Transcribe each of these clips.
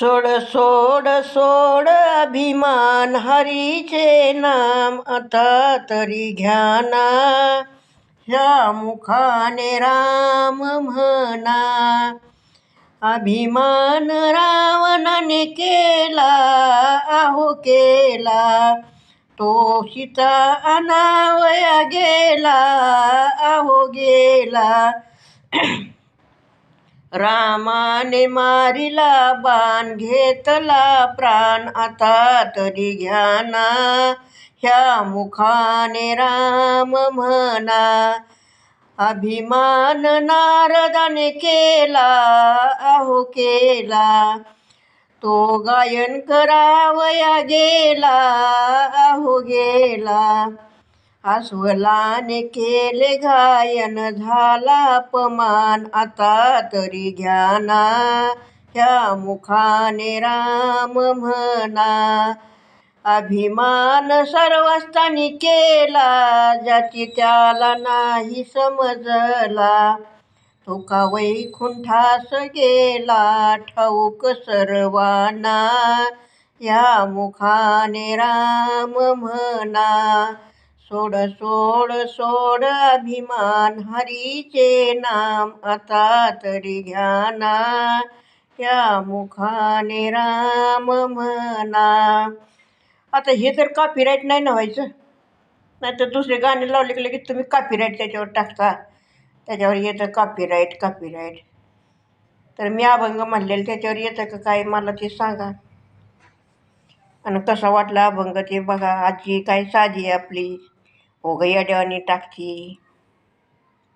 सोड सोड सोड अभिमान हरीचे नाम आता तरी घ्याना ह्या मुखाने राम म्हणा. अभिमान रावणाने केला आहो केला. तो सीता अनावया गेला आहो गेला. रामाने मारिला बाण घेतला प्राण आता तरी घ्याना. ह्या मुखाने राम म्हणा अभिमान नारदाने केला अहो केला. तो गायन करावया गेला अहो गेला. अस्वलाने केले गायन झाला अपमान आता तरी घ्याना. ह्या मुखाने राम म्हणा. अभिमान सर्वस्तानी केला ज्याची त्याला नाही समजला. तो का वैकुंठास गेला ठाऊक सर्वांना. या मुखाने राम म्हणा. सोड सोड सोड अभिमान हरीचे नाम आता तरी घ्याना या मुखाने राम म्हणा. आता हे तर कॉपीराईट नाही ना व्हायचं? नाही तर दुसरे गाणे लावले की लगेच तुम्ही कॉपीराईट त्याच्यावर टाकता. त्याच्यावर येतं कॉपीराईट कॉपीराईट तर मी अभंग म्हणलेलं त्याच्यावर येतं का काय मला ते सांगा. आणि कसा वाटला अभंग ते बघा. आजी काय साधी आपली. ओगं येड्यावानी टाकती.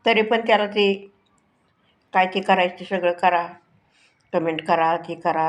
तरी पण त्याला ते काय ते करायचं ते सगळं करा. कमेंट करा ते करा.